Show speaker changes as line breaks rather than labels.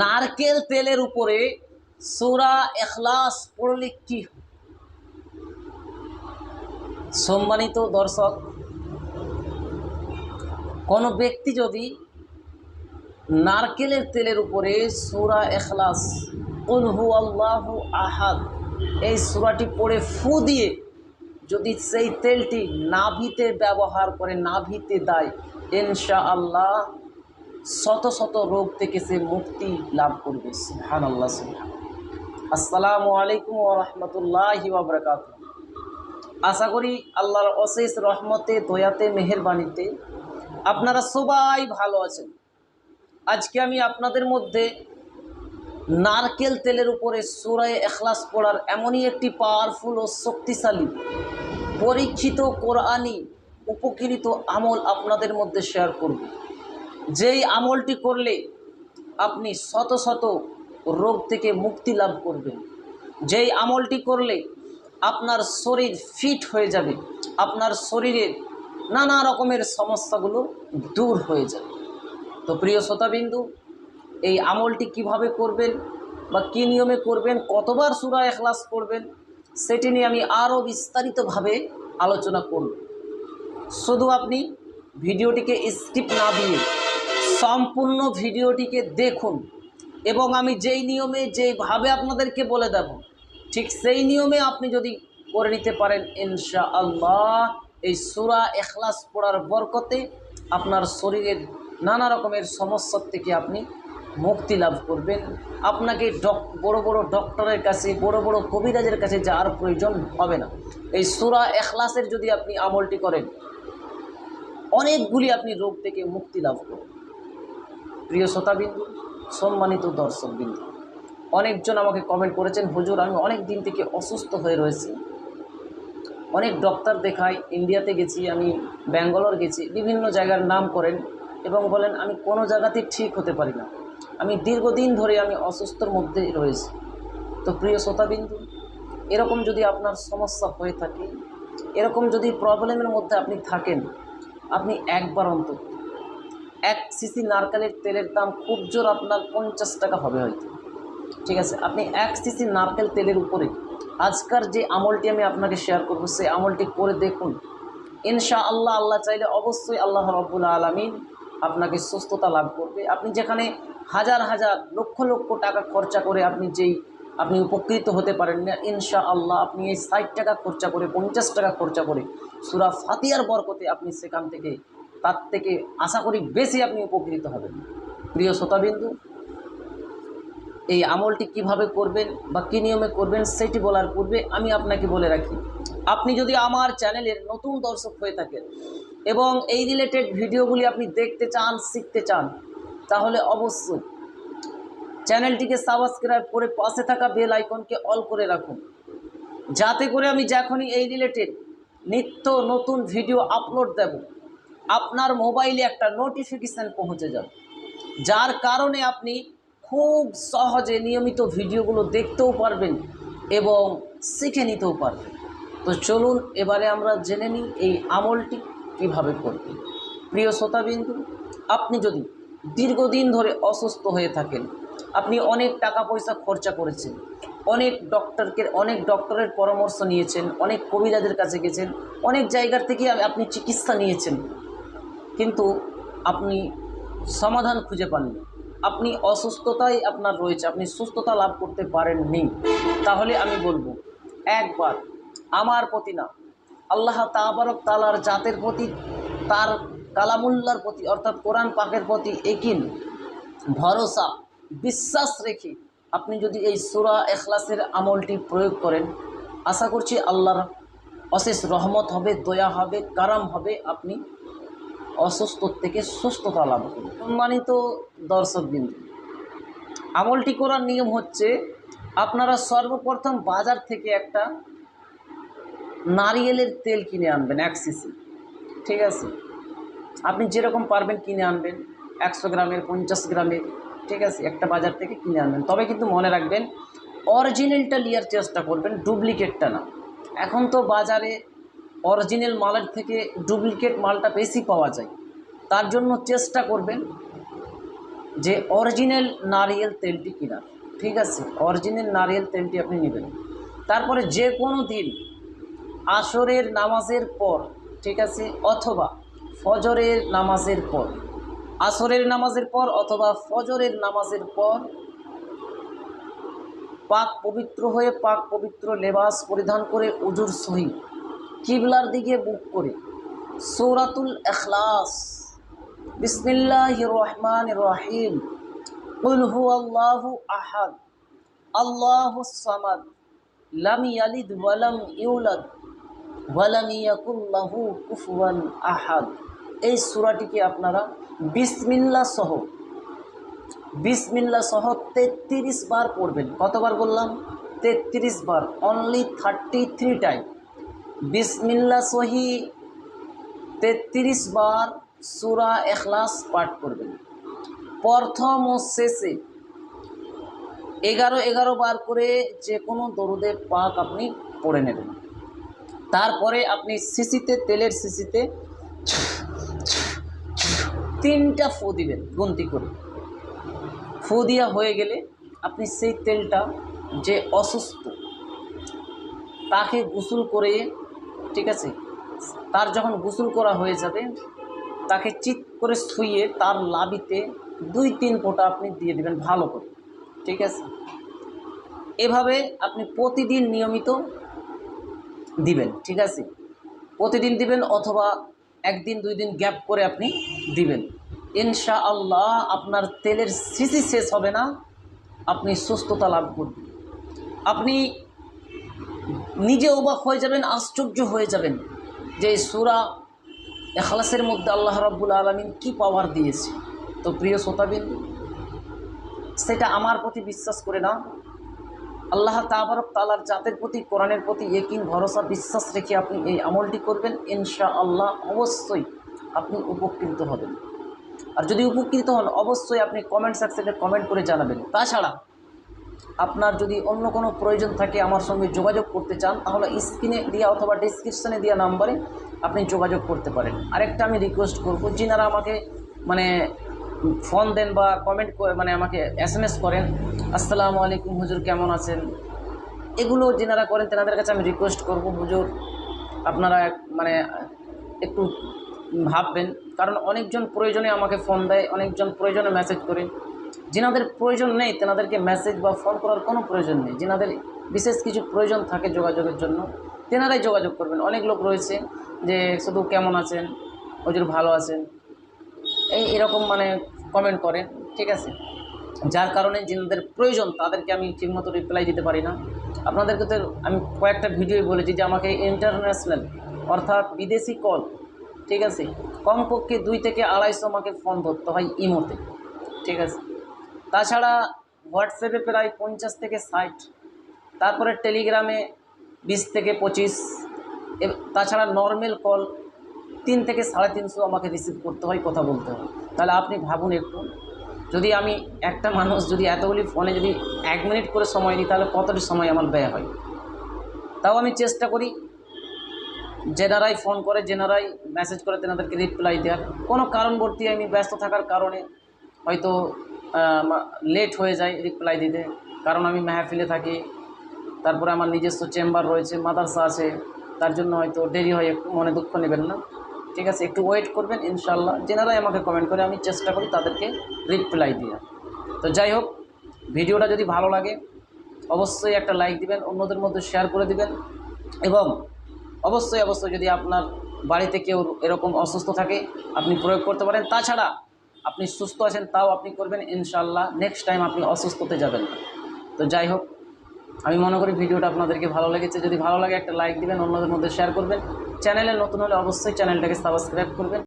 নারকেল তেলের উপরে সুরা এখলাস পড়লে কি সম্মানিত দর্শক, কোনো ব্যক্তি যদি নারকেলের তেলের উপরে সুরা এখলাস উলহু আল্লাহ আহাদ এই সুরাটি পড়ে ফু দিয়ে যদি সেই তেলটি নাভিতে ব্যবহার করে, নাভিতে দেয় ইনশা আল্লাহ শত শত রোগ থেকে সে মুক্তি লাভ করবে। সুহান আল্লাহ আসসালামু আলাইকুম ওরহমতুল্লাহি ওবরাকাত আশা করি আল্লাহর অশেষ রহমতে, দয়াতে, মেহেরবানিতে আপনারা সবাই ভালো আছেন। আজকে আমি আপনাদের মধ্যে নারকেল তেলের উপরে সুরায় এখলাস পড়ার এমনই একটি পাওয়ারফুল ও শক্তিশালী, পরীক্ষিত কোরআনি, উপকৃত আমল আপনাদের মধ্যে শেয়ার করব। যেই আমলটি করলে আপনি শত শত রোগ থেকে মুক্তি লাভ করবেন। যেই আমলটি করলে আপনার শরীর ফিট হয়ে যাবে, আপনার শরীরের নানা রকমের সমস্যাগুলো দূর হয়ে যাবে। তো প্রিয় শ্রোতাবিন্দু, এই আমলটি কীভাবে করবেন বা কী নিয়মে করবেন, কতবার সুরা এখলাস করবেন সেটি নিয়ে আমি আরও বিস্তারিতভাবে আলোচনা করব। শুধু আপনি ভিডিওটিকে স্কিপ না দিয়ে সম্পূর্ণ ভিডিওটিকে দেখুন এবং আমি যেই নিয়মে যেইভাবে আপনাদেরকে বলে দেব, ঠিক সেই নিয়মে আপনি যদি করে নিতে পারেন ইনশা আল্লাহ এই সুরা এখলাস পড়ার বরকতে আপনার শরীরের নানা রকমের সমস্যার থেকে আপনি মুক্তি লাভ করবেন। আপনাকে ডক, বড় বড় ডক্টরের কাছে, বড় বড় কবিরাজের কাছে যাওয়ার প্রয়োজন হবে না। এই সুরা এখলাসের যদি আপনি আমলটি করেন, অনেকগুলি আপনি রোগ থেকে মুক্তি লাভ করবেন। প্রিয় শ্রোতাবিন্দু, সম্মানিত দর্শকবিন্দু, অনেকজন আমাকে কমেন্ট করেছেন, হুজুর, আমি অনেক দিন থেকে অসুস্থ হয়ে রয়েছি। অনেক ডক্টর দেখাই ইন্ডিয়াতে গেছি, আমি ব্যাঙ্গালোর গেছি, বিভিন্ন জায়গার নাম করেন এবং বলেন, আমি কোনো জায়গাতেই ঠিক হতে পারি না। আমি দীর্ঘদিন ধরে আমি অসুস্থর মধ্যে রয়েছি। তো প্রিয় শ্রোতাবিন্দু, এরকম যদি আপনার সমস্যা হয়ে থাকে, এরকম যদি প্রবলেমের মধ্যে আপনি থাকেন, আপনি একবার অন্তত এক সিসি নারকেলের তেলের দাম খুব জোর আপনার পঞ্চাশ টাকা হবে হয়তো। ঠিক আছে? আপনি এক সিসি নারকেল তেলের উপরে আজকার যে আমলটি আমি আপনাকে শেয়ার করব, সেই আমলটি করে দেখুন। ইনশা আল্লাহ আল্লাহ চাইলে অবশ্যই আল্লাহ রব্বুল আলমিন আপনাকে সুস্থতা লাভ করবে। আপনি যেখানে হাজার হাজার লক্ষ লক্ষ টাকা খরচা করে আপনি যেই আপনি উপকৃত হতে পারেন না ইনশা আল্লাহ আপনি এই ষাট টাকা খরচা করে, পঞ্চাশ টাকা খরচা করে সুরা ফাতিয়ার বরকতে আপনি সেখান থেকে তার থেকে আশা করি বেশি আপনি উপকৃত হবেন। প্রিয় শ্রোতাবিন্দু, এই আমলটি কীভাবে করবেন বা কী নিয়মে করবেন সেটি বলার পূর্বে আমি আপনাকে বলে রাখি, আপনি যদি আমার চ্যানেলের নতুন দর্শক হয়ে থাকেন এবং এই রিলেটেড ভিডিওগুলি আপনি দেখতে চান, শিখতে চান, তাহলে অবশ্যই চ্যানেলটিকে সাবস্ক্রাইব করে পাশে থাকা বেল আইকনকে অল করে রাখুন। যাতে করে আমি যখনই এই রিলেটেড নিত্য নতুন ভিডিও আপলোড দেব আপনার মোবাইলে একটা নোটিফিকেশান পৌঁছে যাবে। যার কারণে আপনি খুব সহজে নিয়মিত ভিডিওগুলো দেখতেও পারবেন এবং শিখে নিতেও পারবেন। তো চলুন এবারে আমরা জেনে নিই এই আমলটি কীভাবে করবেন। প্রিয় শ্রোতাবিন্দু, আপনি যদি দীর্ঘদিন ধরে অসুস্থ হয়ে থাকেন, আপনি অনেক টাকা পয়সা খরচা করেছেন, অনেক ডক্টরকে অনেক ডক্টরের পরামর্শ নিয়েছেন, অনেক কবিরাজের কাছে গেছেন, অনেক জায়গার থেকে আপনি চিকিৎসা নিয়েছেন কিন্তু আপনি সমাধান খুঁজে পাননি। আপনি অসুস্থতাই আপনার রয়েছে, আপনি সুস্থতা লাভ করতে পারেননি। তাহলে আমি বলব, একবার আমার প্রতি না, আল্লাহ তাবারক তালার জাতের প্রতি, তার কালামুল্লার প্রতি, অর্থাৎ কোরআন পাকের প্রতি একিন ভরসা, বিশ্বাস রেখে আপনি যদি এই সুরা এখলাসের আমলটি প্রয়োগ করেন, আশা করছি আল্লাহর অশেষ রহমত হবে, দয়া হবে, কারাম হবে, আপনি অসুস্থ থেকে সুস্থতা লাভ করুন। সম্মানিত দর্শকবিন্দু, আমলটি করার নিয়ম হচ্ছে আপনারা সর্বপ্রথম বাজার থেকে একটা নারিয়েলের তেল কিনে আনবেন, এক সিসি ঠিক আছে? আপনি যেরকম পারবেন কিনে আনবেন, একশো গ্রামের, পঞ্চাশ গ্রামের, ঠিক আছে? একটা বাজার থেকে কিনে আনবেন। তবে কিন্তু মনে রাখবেন অরিজিনালটা নেওয়ার চেষ্টা করবেন ডুপ্লিকেটটা না। এখন তো বাজারে অরিজিনাল মালের থেকে ডুপ্লিকেট মালটা বেশি পাওয়া যায়। তার জন্য চেষ্টা করবেন যে অরিজিনাল নারিয়েল তেলটি কিনা ঠিক আছে? অরিজিনাল নারিয়েল তেলটি আপনি নেবেন। তারপরে যে কোনো দিন আসরের নামাজের পর, ঠিক আছে? অথবা ফজরের নামাজের পর, আসরের নামাজের পর অথবা ফজরের নামাজের পর পাক পবিত্র হয়ে পাক পবিত্র লেবাস পরিধান করে উজুর সহি কিবলার দিকে বুক করে। সৌরাতুল এখলাস বিসমিল্লাহ রহমান রহিম। কুল হু আল্লাহু আহাদ। আল্লাহু সামাদ। লাম ইয়ালিদ ওয়ালাম ইউলাদ। ওয়ালাম ইয়াকুল্লাহু কুফুয়ান আহাদ। এই সূরাটিকে আপনারা বিসমিল্লাহ সহ বিসমিল্লা সহ তেত্রিশ বার পড়বেন। কতবার বললাম? তেত্রিশ বার। অনলি থার্টি থ্রি টাইম বিসমিল্লা সহি তেত্রিশ বার সুরা এখলাস পাঠ করবেন। প্রথম ও শেষে এগারো এগারো বার করে যে কোনো দরুদে পাক আপনি পড়ে নেবেন। তারপরে আপনি শিশিতে, তেলের শিশিতে তিনটা ফু দিবেন গুনতি করে। ফু দিয়া হয়ে গেলে আপনি সেই তেলটা যে অসুস্থ, তাকে গোসল করে ঠিক আছে? তার যখন গোসল করা হয়ে যাবে, তাকে চিত করে শুইয়ে তার লাবিতে দুই তিন ফোঁটা আপনি দিয়ে দেবেন ভালো করে। ঠিক আছে? এভাবে আপনি প্রতিদিন নিয়মিত দিবেন, ঠিক আছে? প্রতিদিন দিবেন অথবা একদিন, দুই দিন গ্যাপ করে আপনি দিবেন। ইনশা আল্লাহ আপনার তেলের সিসি শেষ হবে না, আপনি সুস্থতা লাভ করবেন। আপনি নিজে অবাক হয়ে যাবেন, আশ্চর্য হয়ে যাবেন যে সুরা এখলাসের মধ্যে আল্লাহ রাব্বুল আলমিন কি পাওয়ার দিয়েছে। তো প্রিয় শ্রোতাবিন্দু সেটা আমার প্রতি বিশ্বাস করে না আল্লাহ তাবারক তালার জাতের প্রতি, কোরআনের প্রতি একিন ভরসা, বিশ্বাস রেখে আপনি এই আমলটি করবেন। ইনশা আল্লাহ অবশ্যই আপনি উপকৃত হবেন। আর যদি উপকৃত হন, অবশ্যই আপনি কমেন্ট সেকশনে কমেন্ট করে জানাবেন। তাছাড়া আপনার যদি অন্য কোনো প্রয়োজন থাকে আমার সঙ্গে যোগাযোগ করতে চান, তাহলে স্ক্রিনে দেওয়া অথবা ডিসক্রিপশানে দেওয়া নাম্বারে আপনি যোগাযোগ করতে পারেন। আরেকটা আমি রিকোয়েস্ট করব, যিনারা আমাকে মানে ফোন দেন বা কমেন্ট করে মানে আমাকে এস এম এস করেন, আসসালামু আলাইকুম হুজুর, কেমন আছেন? এগুলো যেনারা করেন, তেনাদের কাছে আমি রিকোয়েস্ট করব, হুজুর, আপনারা মানে একটু ভাববেন। কারণ অনেকজন প্রয়োজনে আমাকে ফোন দেয়, অনেকজন প্রয়োজনে মেসেজ করে। যেনাদের প্রয়োজন নেই, তেনাদেরকে মেসেজ বা ফোন করার কোনো প্রয়োজন নেই। যেনাদের বিশেষ কিছু প্রয়োজন থাকে যোগাযোগের জন্য, তেনারাই যোগাযোগ করবেন। অনেক লোক রয়েছে যে শুধু কেমন আছেন, হুজুর ভালো আছেন, এই এরকম মানে কমেন্ট করেন, ঠিক আছে? যার কারণে যিনাদের প্রয়োজন, তাদেরকে আমি ঠিকমতো রিপ্লাই দিতে পারি না। আপনাদেরকে তো আমি কয়েকটা ভিডিওই বলেছি যে আমাকে ইন্টারন্যাশনাল অর্থাৎ বিদেশি কল ঠিক আছে? কমপক্ষে দুই থেকে আড়াইশো আমাকে ফোন ধরতে হয় ইমোতে, ঠিক আছে? তাছাড়া হোয়াটসঅ্যাপে প্রায় পঞ্চাশ থেকে ষাট, তারপরে টেলিগ্রামে বিশ থেকে পঁচিশ তাছাড়া নর্মাল কল তিন থেকে সাড়ে তিনশো আমাকে রিসিভ করতে হয়, কথা বলতে হয়। তাহলে আপনি ভাবুন একটু, যদি আমি একটা মানুষ যদি এতগুলি ফোনে যদি এক মিনিট করে সময় দিই তাহলে কতটি সময় আমার ব্যয় হয়? তাও আমি চেষ্টা করি, যেনারাই ফোন করে, যেনারাই মেসেজ করে, তেনাদেরকে রিপ্লাই দেওয়ার। কোনো কারণবর্তী আমি ব্যস্ত থাকার কারণে হয়তো লেট হয়ে যায় রিপ্লাই দিতে। কারণ আমি মেহফিলে থাকি, তারপরে আমার নিজস্ব চেম্বার রয়েছে, মাদ্রাসা আছে, তার জন্য হয়তো দেরি হয়, একটু মনে দুঃখ নেবেন না। ঠিক আছে, একটু ওয়েট করবেন ইনশাল্লাহ যেনারাই আমাকে কমেন্ট করে, আমি চেষ্টা করি তাদেরকে রিপ্লাই দিয়ে তো যাই হোক, ভিডিওটা যদি ভালো লাগে, অবশ্যই একটা লাইক দিবেন, অন্যদের মধ্যে শেয়ার করে দিবেন এবং অবশ্যই অবশ্যই যদি আপনার বাড়িতে কেউ এরকম অসুস্থ থাকে, আপনি প্রয়োগ করতে পারেন। তাছাড়া আপনি সুস্থ আছেন, তাও আপনি করবেন ইনশাল্লাহ নেক্সট টাইম আপনি অসুস্থ হতে যাবেন না। তো যাই হোক, আমি মনে করি ভিডিওটা আপনাদেরকে ভালো লেগেছে। যদি ভালো লাগে একটা লাইক দিবেন, অন্যদের মধ্যে শেয়ার করবেন। চ্যানেলে নতুন হলে অবশ্যই চ্যানেলটাকে সাবস্ক্রাইব করবেন।